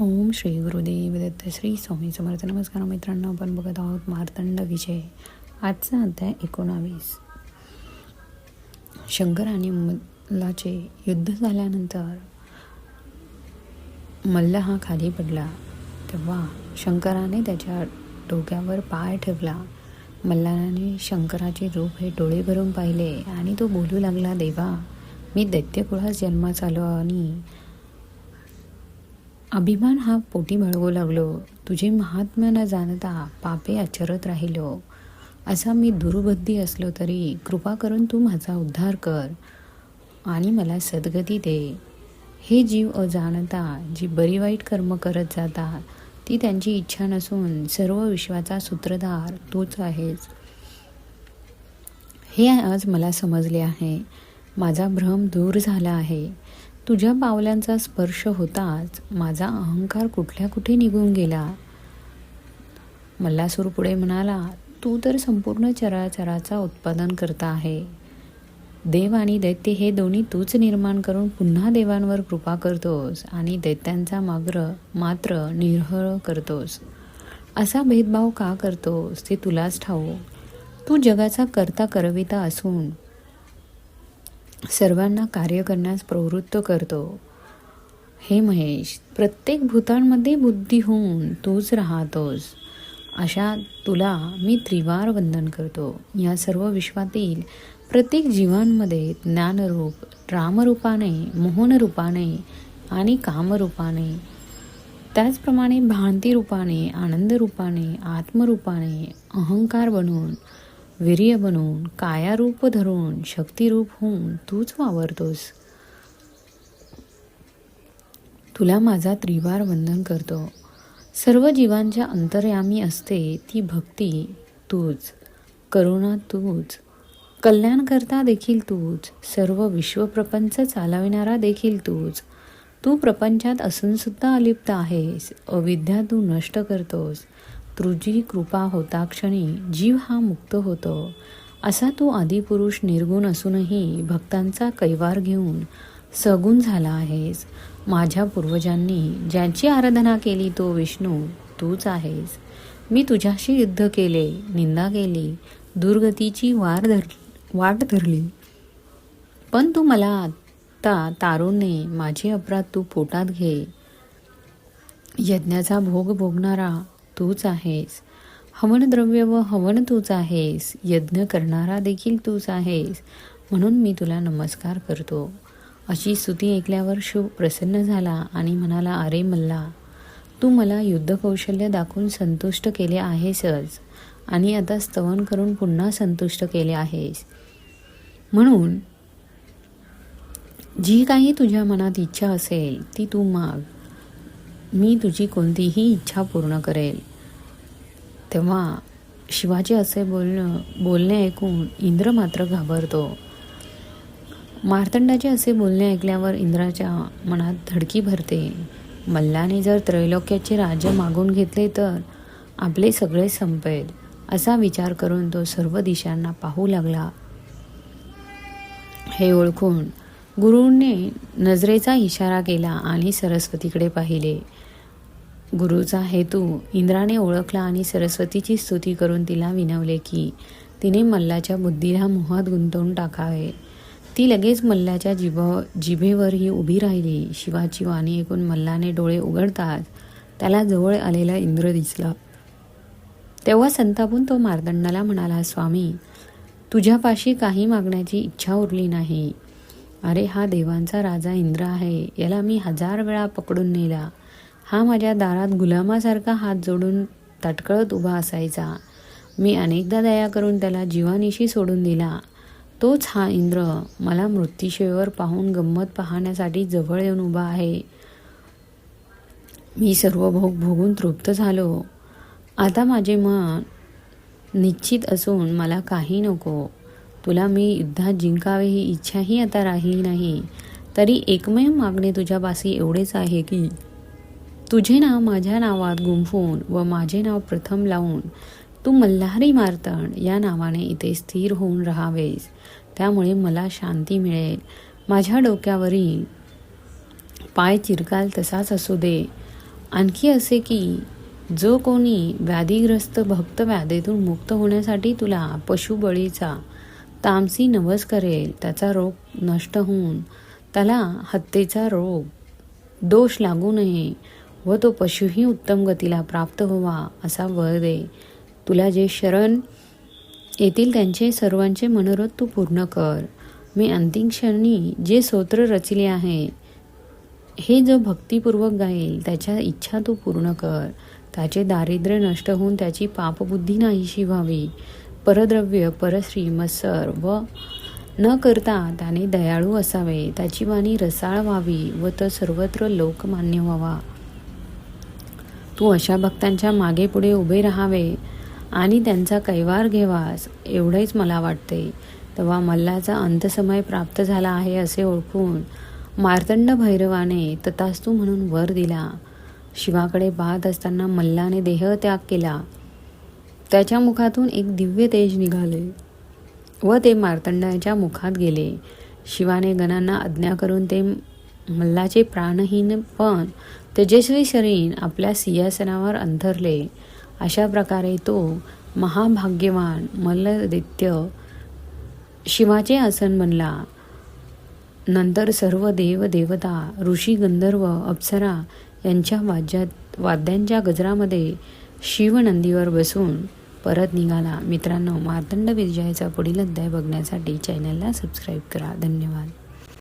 ओम श्री गुरुदेव दत्त श्री स्वामी समर्थ. नमस्कार मित्रांनो आपण बघत आहोत मार्तंड विजय. आजचा अध्याय एकोणावीस. शंकर आणि मल्लाचे युद्ध झाल्यानंतर मल्ल हा खाली पडला. तेव्हा शंकराने त्याच्या डोक्यावर पाय ठेवला. मल्लाने शंकराचे रूप हे डोळे भरून पाहिले आणि तो बोलू लागला देवा मी दैत्यकुळास जन्मास आलो आणि अभिमान हा पोटी बाळगू लागलो. तुझे महात्म्य न जाणता पापे आचरत राहिलो. असा मी दुर्बुद्धी असलो तरी कृपा करून तू माझा उद्धार कर आणि मला सद्गती दे. हे जीव अजाणता जी बरी वाईट कर्म करत जातात ती त्यांची इच्छा नसून सर्व विश्वाचा सूत्रधार तूच आहेस. हे आज मला समजले आहे. माझा भ्रम दूर झाला आहे. तुझ्या पावलांचा स्पर्श होताच माझा अहंकार कुठल्या कुठे निघून गेला? मल्लासूर पुढे म्हणाला तू तर संपूर्ण चराचराचा उत्पादन करता आहे. देव आणि दैत्य हे दोन्ही तूच निर्माण करून पुन्हा देवांवर कृपा करतोस आणि दैत्यांचा माग्र मात्र निर्हळ करतोस. असा भेदभाव का करतोस ते तुलाच ठाऊ. तू जगाचा करता करविता असून सर्वांना कार्य करण्यास प्रवृत्त करतो. हे महेश प्रत्येक भूतांमध्ये बुद्धी होऊन तूच राहतोस. अशा तुला मी त्रिवार वंदन करतो. या सर्व विश्वातील प्रत्येक जीवांमध्ये ज्ञानरूप रामरूपाने मोहनरूपाने आणि कामरूपाने त्याचप्रमाणे भांती रूपाने आनंदरूपाने आत्मरूपाने अहंकार बनून वीर्य बनून कायारूप धरून शक्तिरूप होऊन तूच वावरतोस. तुला माझा त्रिवार वंदन करतो. सर्व जीवांच्या अंतर्यामी असते ती भक्ती तूच करुणा तूच कल्याण करता देखील तूच सर्व विश्वप्रपंच चालविणारा देखील तूच. तू प्रपंचात असूनसुद्धा अलिप्त आहेस अविद्या तू नष्ट करतोस. तुझी कृपा होता क्षणी जीव हा मुक्त होतो. असा तू आदिपुरुष निर्गुण असूनही भक्तांचा कैवार घेऊन सगुण झाला आहेस. माझ्या पूर्वजांनी ज्याची आराधना केली तो विष्णू तूच आहेस. मी तुझ्याशी युद्ध केले निंदा केली दुर्गतीची वार धर वाट धरली. पण तू मला आत्ता तारूने माझे अपराध तू पोटात घे. यज्ञाचा भोग भोगणारा तूच आहेस. हवनद्रव्य व हवन तूच आहेस. यज्ञ करणारा देखील तूच आहेस. म्हणून मी तुला नमस्कार करतो. अशी स्तुती ऐकल्यावर शिव प्रसन्न झाला आणि म्हणाला अरे मल्ला तू मला युद्धकौशल्य दाखवून संतुष्ट केले आहेसच आणि आता स्तवन करून पुन्हा संतुष्ट केले आहेस. म्हणून जी काही तुझ्या मनात इच्छा असेल ती तू माग. मी तुझी कोणतीही इच्छा पूर्ण करेल. तेव्हा शिवाजी असे बोलणं बोलणे ऐकून इंद्र मात्र घाबरतो. मार्तंडाचे असे बोलणे ऐकल्यावर इंद्राच्या मनात धडकी भरते. मल्लाने जर त्रैलोक्याचे राज्य मागून घेतले तर आपले सगळे संपेल असा विचार करून तो सर्व दिशांना पाहू लागला. हे ओळखून गुरुने नजरेचा इशारा केला आणि सरस्वतीकडे पाहिले. गुरुचा हेतू इंद्राने ओळखला आणि सरस्वतीची स्तुती करून तिला विनवले की तिने मल्लाच्या बुद्धीला मोहात गुंतवून टाकावे. ती लगेच मल्लाच्या जिभ जिभेवरही उभी राहिली. शिवाची वाणी ऐकून मल्लाने डोळे उघडताच त्याला जवळ आलेला इंद्र दिसला. तेव्हा संतापून तो मार्दंडाला म्हणाला स्वामी तुझ्यापाशी काही मागण्याची इच्छा उरली नाही. अरे हा देवांचा राजा इंद्र आहे. याला मी हजार वेळा पकडून नेला. हा माझ्या दारात गुलामासारखा हात जोडून तटकळत उभा असायचा. मी अनेकदा दया करून त्याला जीवानिशी सोडून दिला. तोच हा इंद्र मला मृत्यूशेवर पाहून गंमत पाहण्यासाठी जवळ येऊन उभा आहे. मी सर्व भोग भोगून तृप्त झालो. आता माझे मन निश्चित असून मला काही नको. तुला मी युद्धात जिंकावे ही इच्छाही आता राहिली नाही. तरी एकमेव मागणे तुझ्यापाशी एवढेच आहे की तुझे नाव माझ्या नावात गुंफून व माझे नाव प्रथम लावून. तू मल्हारी मारतण या नावाने इथे स्थिर होऊन राहावेस. त्यामुळे मला शांती मिळेल. माझ्या डोक्यावरील पाय चिरकाल तसाच असू दे. आणखी असे की जो कोणी व्याधीग्रस्त भक्त व्याधीतून मुक्त होण्यासाठी तुला पशुबळीचा तामसी नवस करेल त्याचा रोग नष्ट होऊन त्याला हत्येचा रोग दोष लागू नये. व तो पशुही उत्तम गतीला प्राप्त व्हावा असा वर दे. तुला जे शरण येथील त्यांचे सर्वांचे मनोरथ तू पूर्ण कर. मी अंतिम क्षणी जे स्तोत्र रचिले आहे हे जो भक्तिपूर्वक गाईल त्याच्या इच्छा तू पूर्ण कर. त्याचे दारिद्र्य नष्ट होऊन त्याची पापबुद्धी नाहीशी व्हावी. परद्रव्य परश्री मत्सर व न करता त्याने दयाळू असावे. त्याची वाणी रसाळ व्हावी व तो सर्वत्र लोकमान्य व्हावा. तू अशा भक्तांच्या मागे पुढे उभे राहावे आणि त्यांचा कैवार घेवास एवढेच मला वाटते. तेव्हा मल्लाचा अंतसमय प्राप्त झाला आहे असे ओळखून मार्तंड भैरवाने ततास्तू म्हणून वर दिला. शिवाकडे पाहत असताना मल्लाने देह त्याग केला. त्याच्या मुखातून एक दिव्य तेज निघाले व ते मार्तंडाच्या मुखात गेले. शिवाने गणांना आज्ञा करून ते मल्लाचे प्राणहीन पण तेजस्वी शरीर आपल्या सिंहासनावर अंथरले. अशा प्रकारे तो महाभाग्यवान मल्लदित्य शिवाचे आसन बनला. नंतर सर्व देव देवता ऋषी गंधर्व अप्सरा यांच्या वाद्यात वाद्यांच्या गजरामध्ये शिवनंदीवर बसून परत निघाला. मित्रांनो मार्तंड विजयाचा पुढील अध्याय बघण्यासाठी चॅनलला सबस्क्राईब करा. धन्यवाद.